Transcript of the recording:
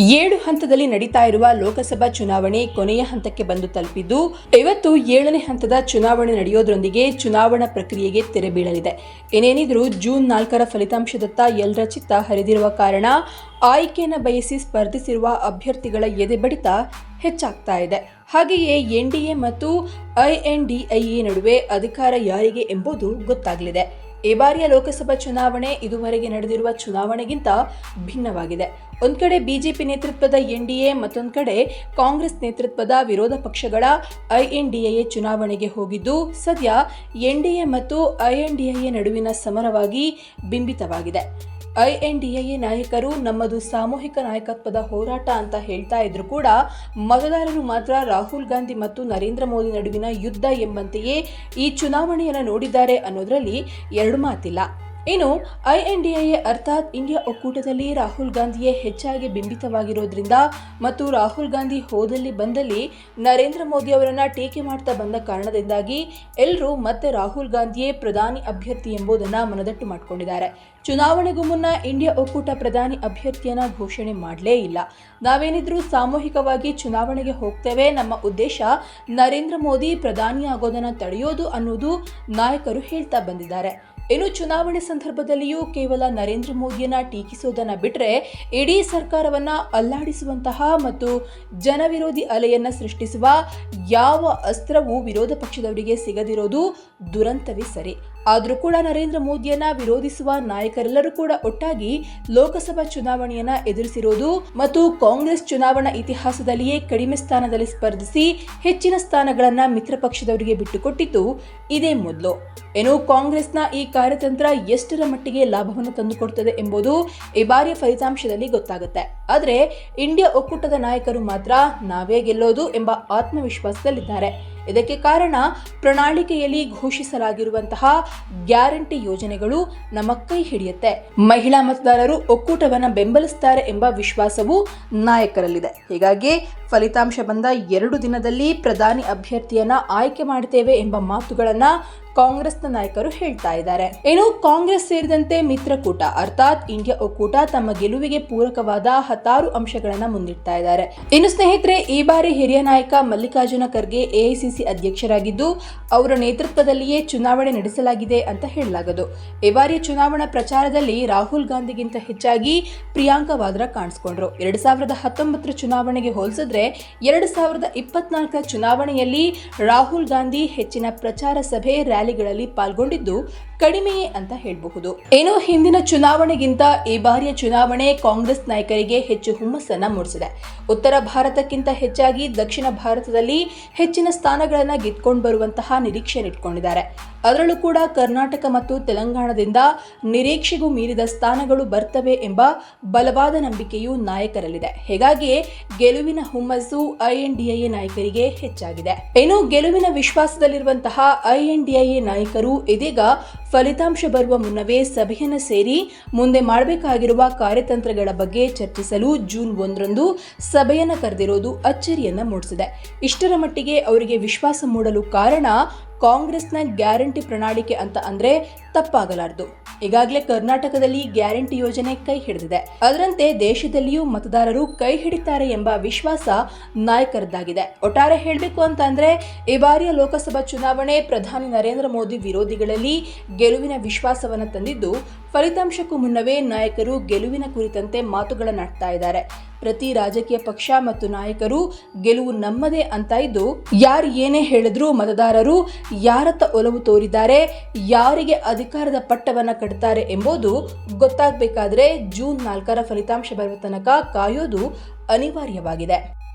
ಏಳು ಹಂತದಲ್ಲಿ ನಡೀತಾ ಇರುವ ಲೋಕಸಭಾ ಚುನಾವಣೆ ಕೊನೆಯ ಹಂತಕ್ಕೆ ಬಂದು ತಲುಪಿದ್ದು ಇವತ್ತು ಏಳನೇ ಹಂತದ ಚುನಾವಣೆ ನಡೆಯೋದ್ರೊಂದಿಗೆ ಚುನಾವಣಾ ಪ್ರಕ್ರಿಯೆಗೆ ತೆರೆ ಬೀಳಲಿದೆ. ಏನೇನಿದ್ರೂ ಜೂನ್ ನಾಲ್ಕರ ಫಲಿತಾಂಶದತ್ತ ಎಲ್ಲರ ಚಿತ್ತ ಹರಿದಿರುವ ಕಾರಣ ಆಯ್ಕೆಯನ್ನು ಬಯಸಿ ಸ್ಪರ್ಧಿಸಿರುವ ಅಭ್ಯರ್ಥಿಗಳ ಎದೆ ಬಡಿತ ಹೆಚ್ಚಾಗ್ತಾ ಇದೆ. ಹಾಗೆಯೇ ಎನ್ಡಿಎ ಮತ್ತು ಐಎನ್ಡಿಐಎ ನಡುವೆ ಅಧಿಕಾರ ಯಾರಿಗೆ ಎಂಬುದು ಗೊತ್ತಾಗಲಿದೆ. ಈ ಬಾರಿಯ ಲೋಕಸಭಾ ಚುನಾವಣೆ ಇದುವರೆಗೆ ನಡೆದಿರುವ ಚುನಾವಣೆಗಿಂತ ಭಿನ್ನವಾಗಿದೆ. ಒಂದ್ ಕಡೆ ಬಿಜೆಪಿ ನೇತೃತ್ವದ ಎನ್ಡಿಎ ಮತ್ತೊಂದು ಕಡೆ ಕಾಂಗ್ರೆಸ್ ನೇತೃತ್ವದ ವಿರೋಧ ಪಕ್ಷಗಳ ಐಎನ್ಡಿಎ ಚುನಾವಣೆಗೆ ಹೋಗಿದ್ದು, ಸದ್ಯ ಎನ್ಡಿಎ ಮತ್ತು ಐಎನ್ಡಿಎ ನಡುವಿನ ಸಮರವಾಗಿ ಬಿಂಬಿತವಾಗಿದೆ. ಐಎನ್ಡಿಎ ನಾಯಕರು ನಮ್ಮದು ಸಾಮೂಹಿಕ ನಾಯಕತ್ವದ ಹೋರಾಟ ಅಂತ ಹೇಳ್ತಾ ಇದ್ರು ಕೂಡ ಮತದಾರರು ಮಾತ್ರ ರಾಹುಲ್ ಗಾಂಧಿ ಮತ್ತು ನರೇಂದ್ರ ಮೋದಿ ನಡುವಿನ ಯುದ್ಧ ಎಂಬಂತೆಯೇ ಈ ಚುನಾವಣೆಯನ್ನು ನೋಡಿದ್ದಾರೆ ಅನ್ನೋದರಲ್ಲಿ ಎರಡು ಮಾತಿಲ್ಲ. ಇನ್ನು ಐಎನ್ಡಿಎ ಅರ್ಥಾತ್ ಇಂಡಿಯಾ ಒಕ್ಕೂಟದಲ್ಲಿ ರಾಹುಲ್ ಗಾಂಧಿಯೇ ಹೆಚ್ಚಾಗಿ ಬಿಂಬಿತವಾಗಿರೋದ್ರಿಂದ ಮತ್ತು ರಾಹುಲ್ ಗಾಂಧಿ ಹೋದಲ್ಲಿ ಬಂದಲ್ಲಿ ನರೇಂದ್ರ ಮೋದಿ ಅವರನ್ನು ಟೀಕೆ ಮಾಡ್ತಾ ಬಂದ ಕಾರಣದಿಂದಾಗಿ ಎಲ್ಲರೂ ಮತ್ತೆ ರಾಹುಲ್ ಗಾಂಧಿಯೇ ಪ್ರಧಾನಿ ಅಭ್ಯರ್ಥಿ ಎಂಬುದನ್ನು ಮನದಟ್ಟು ಮಾಡಿಕೊಂಡಿದ್ದಾರೆ. ಚುನಾವಣೆಗೂ ಮುನ್ನ ಇಂಡಿಯಾ ಒಕ್ಕೂಟ ಪ್ರಧಾನಿ ಅಭ್ಯರ್ಥಿಯನ್ನು ಘೋಷಣೆ ಮಾಡಲೇ ಇಲ್ಲ. ನಾವೇನಿದ್ರೂ ಸಾಮೂಹಿಕವಾಗಿ ಚುನಾವಣೆಗೆ ಹೋಗ್ತೇವೆ, ನಮ್ಮ ಉದ್ದೇಶ ನರೇಂದ್ರ ಮೋದಿ ಪ್ರಧಾನಿ ಆಗೋದನ್ನು ತಡೆಯೋದು ಅನ್ನೋದು ನಾಯಕರು ಹೇಳ್ತಾ ಬಂದಿದ್ದಾರೆ. ಇನ್ನು ಚುನಾವಣೆ ಸಂದರ್ಭದಲ್ಲಿಯೂ ಕೇವಲ ನರೇಂದ್ರ ಮೋದಿಯನ್ನ ಟೀಕಿಸೋದನ್ನ ಬಿಟ್ಟರೆ ಇಡೀ ಸರ್ಕಾರವನ್ನ ಅಲ್ಲಾಡಿಸುವಂತಹ ಮತ್ತು ಜನವಿರೋಧಿ ಅಲೆಯನ್ನ ಸೃಷ್ಟಿಸುವ ಯಾವ ಅಸ್ತ್ರವೂ ವಿರೋಧ ಪಕ್ಷದವರಿಗೆ ಸಿಗದಿರೋದು ದುರಂತವೇ ಸರಿ. ಆದರೂ ಕೂಡ ನರೇಂದ್ರ ಮೋದಿಯನ್ನ ವಿರೋಧಿಸುವ ನಾಯಕರೆಲ್ಲರೂ ಕೂಡ ಒಟ್ಟಾಗಿ ಲೋಕಸಭಾ ಚುನಾವಣೆಯನ್ನ ಎದುರಿಸಿರೋದು ಮತ್ತು ಕಾಂಗ್ರೆಸ್ ಚುನಾವಣಾ ಇತಿಹಾಸದಲ್ಲಿಯೇ ಕಡಿಮೆ ಸ್ಥಾನದಲ್ಲಿ ಸ್ಪರ್ಧಿಸಿ ಹೆಚ್ಚಿನ ಸ್ಥಾನಗಳನ್ನ ಮಿತ್ರ ಪಕ್ಷದವರಿಗೆ ಬಿಟ್ಟುಕೊಟ್ಟಿದ್ದು ಇದೇ ಮೊದಲು. ಏನು ಕಾಂಗ್ರೆಸ್ನ ಈ ಕಾರ್ಯತಂತ್ರ ಎಷ್ಟರ ಮಟ್ಟಿಗೆ ಲಾಭವನ್ನು ತಂದುಕೊಡ್ತದೆ ಎಂಬುದು ಈ ಬಾರಿಯ ಫಲಿತಾಂಶದಲ್ಲಿ ಗೊತ್ತಾಗುತ್ತೆ. ಆದರೆ ಇಂಡಿಯಾ ಒಕ್ಕೂಟದ ನಾಯಕರು ಮಾತ್ರ ನಾವೇ ಗೆಲ್ಲೋದು ಎಂಬ ಆತ್ಮವಿಶ್ವಾಸದಲ್ಲಿದ್ದಾರೆ. ಇದಕ್ಕೆ ಕಾರಣ ಪ್ರಣಾಳಿಕೆಯಲ್ಲಿ ಘೋಷಿಸಲಾಗಿರುವಂತಹ ಗ್ಯಾರಂಟಿ ಯೋಜನೆಗಳು ನಮ್ಮ ಕೈ ಹಿಡಿಯುತ್ತೆ. ಮಹಿಳಾ ಮತದಾರರು ಒಕ್ಕೂಟವನ್ನು ಬೆಂಬಲಿಸುತ್ತಾರೆ ಎಂಬ ವಿಶ್ವಾಸವು ನಾಯಕರಲ್ಲಿದೆ. ಹೀಗಾಗಿ ಫಲಿತಾಂಶ ಬಂದ ಎರಡು ದಿನದಲ್ಲಿ ಪ್ರಧಾನಿ ಅಭ್ಯರ್ಥಿಯನ್ನ ಆಯ್ಕೆ ಮಾಡ್ತೇವೆ ಎಂಬ ಮಾತುಗಳನ್ನ ಕಾಂಗ್ರೆಸ್ನ ನಾಯಕರು ಹೇಳ್ತಾ ಇದ್ದಾರೆ. ಏನು ಕಾಂಗ್ರೆಸ್ ಸೇರಿದಂತೆ ಮಿತ್ರಕೂಟ ಅರ್ಥಾತ್ ಇಂಡಿಯಾ ಒಕ್ಕೂಟ ತಮ್ಮ ಗೆಲುವಿಗೆ ಪೂರಕವಾದ ಹತ್ತಾರು ಅಂಶಗಳನ್ನ ಮುಂದಿಡ್ತಾ ಇದ್ದಾರೆ. ಇನ್ನು ಸ್ನೇಹಿತರೆ, ಈ ಬಾರಿ ಹಿರಿಯ ನಾಯಕ ಮಲ್ಲಿಕಾರ್ಜುನ ಖರ್ಗೆ ಎಐಸಿಸಿ ಅಧ್ಯಕ್ಷರಾಗಿದ್ದು, ಅವರ ನೇತೃತ್ವದಲ್ಲಿಯೇ ಚುನಾವಣೆ ನಡೆಸಲಾಗಿದೆ ಅಂತ ಹೇಳಲಾಗದು. ಈ ಬಾರಿ ಚುನಾವಣಾ ಪ್ರಚಾರದಲ್ಲಿ ರಾಹುಲ್ ಗಾಂಧಿಗಿಂತ ಹೆಚ್ಚಾಗಿ ಪ್ರಿಯಾಂಕಾ ವಾದ್ರಾ ಕಾಣಿಸ್ಕೊಂಡ್ರು. ಎರಡ್ ಸಾವಿರದ ಹತ್ತೊಂಬತ್ತರ ಚುನಾವಣೆಗೆ ಹೋಲಿಸಿದ್ರೆ ಎರಡ್ ಸಾವಿರದ ಇಪ್ಪತ್ನಾಲ್ಕರ ಚುನಾವಣೆಯಲ್ಲಿ ರಾಹುಲ್ ಗಾಂಧಿ ಹೆಚ್ಚಿನ ಪ್ರಚಾರ ಸಭೆ ರ್ಯಾಲಿಗಳಲ್ಲಿ ಪಾಲ್ಗೊಂಡಿದ್ದು ಕಡಿಮೆಯೇ ಅಂತ ಹೇಳಬಹುದು. ಏನು ಹಿಂದಿನ ಚುನಾವಣೆಗಿಂತ ಈ ಬಾರಿಯ ಚುನಾವಣೆ ಕಾಂಗ್ರೆಸ್ ನಾಯಕರಿಗೆ ಹೆಚ್ಚು ಹುಮ್ಮಸ್ಸನ್ನ ಮೂಡಿಸಿದೆ. ಉತ್ತರ ಭಾರತಕ್ಕಿಂತ ಹೆಚ್ಚಾಗಿ ದಕ್ಷಿಣ ಭಾರತದಲ್ಲಿ ಹೆಚ್ಚಿನ ಸ್ಥಾನಗಳನ್ನು ಗೆದ್ಕೊಂಡು ಬರುವಂತಹ ನಿರೀಕ್ಷೆ ಇಟ್ಕೊಂಡಿದ್ದಾರೆ. ಅದರಲ್ಲೂ ಕೂಡ ಕರ್ನಾಟಕ ಮತ್ತು ತೆಲಂಗಾಣದಿಂದ ನಿರೀಕ್ಷೆಗೂ ಮೀರಿದ ಸ್ಥಾನಗಳು ಬರ್ತವೆ ಎಂಬ ಬಲವಾದ ನಂಬಿಕೆಯು ನಾಯಕರಲ್ಲಿದೆ. ಹೀಗಾಗಿಯೇ ಗೆಲುವಿನ ಹುಮ್ಮಸ್ಸು ಐಎನ್ಡಿಎ ನಾಯಕರಿಗೆ ಹೆಚ್ಚಾಗಿದೆ. ಇನ್ನು ಗೆಲುವಿನ ವಿಶ್ವಾಸದಲ್ಲಿರುವಂತಹ ಐಎನ್ಡಿಎ ನಾಯಕರು ಇದೀಗ ಫಲಿತಾಂಶ ಬರುವ ಮುನ್ನವೇ ಸಭೆಯನ್ನು ಸೇರಿ ಮುಂದೆ ಮಾಡಬೇಕಾಗಿರುವ ಕಾರ್ಯತಂತ್ರಗಳ ಬಗ್ಗೆ ಚರ್ಚಿಸಲು ಜೂನ್ ಒಂದರಂದು ಸಭೆಯನ್ನು ಕರೆದಿರೋದು ಅಚ್ಚರಿಯನ್ನ ಮೂಡಿಸಿದೆ. ಇಷ್ಟರ ಮಟ್ಟಿಗೆ ಅವರಿಗೆ ವಿಶ್ವಾಸ ಮೂಡಲು ಕಾರಣ ಕಾಂಗ್ರೆಸ್ನ ಗ್ಯಾರಂಟಿ ಪ್ರಣಾಳಿಕೆ ಅಂತ ಅಂದ್ರೆ ತಪ್ಪಾಗಲಾರದು. ಈಗಾಗಲೇ ಕರ್ನಾಟಕದಲ್ಲಿ ಗ್ಯಾರಂಟಿ ಯೋಜನೆ ಕೈ ಹಿಡಿದಿದೆ. ಅದರಂತೆ ದೇಶದಲ್ಲಿಯೂ ಮತದಾರರು ಕೈ ಹಿಡಿತಾರೆ ಎಂಬ ವಿಶ್ವಾಸ ನಾಯಕರದ್ದಾಗಿದೆ. ಒಟ್ಟಾರೆ ಹೇಳಬೇಕು ಅಂತ ಅಂದ್ರೆ ಈ ಬಾರಿಯ ಲೋಕಸಭಾ ಚುನಾವಣೆ ಪ್ರಧಾನಿ ನರೇಂದ್ರ ಮೋದಿ ವಿರೋಧಿಗಳಲ್ಲಿ ಗೆಲುವಿನ ವಿಶ್ವಾಸವನ್ನು ತಂದಿದ್ದು ಫಲಿತಾಂಶಕ್ಕೂ ಮುನ್ನವೇ ನಾಯಕರು ಗೆಲುವಿನ ಕುರಿತಂತೆ ಮಾತುಗಳನ್ನಾಡ್ತಾ ಇದ್ದಾರೆ. ಪ್ರತಿ ರಾಜಕೀಯ ಪಕ್ಷ ಮತ್ತು ನಾಯಕರು ಗೆಲುವು ನಮ್ಮದೇ ಅಂತ ಇದ್ದು, ಯಾರು ಏನೇ ಹೇಳಿದ್ರೂ ಮತದಾರರು ಯಾರತ್ತ ಒಲವು ತೋರಿದ್ದಾರೆ, ಯಾರಿಗೆ ಅಧಿಕಾರದ ಪಟ್ಟವನ್ನ ಕಟ್ತಾರೆ ಎಂಬುದು ಗೊತ್ತಾಗಬೇಕಾದ್ರೆ ಜೂನ್ ನಾಲ್ಕರ ಫಲಿತಾಂಶ ಬರುವ ತನಕ ಕಾಯೋದು ಅನಿವಾರ್ಯವಾಗಿದೆ.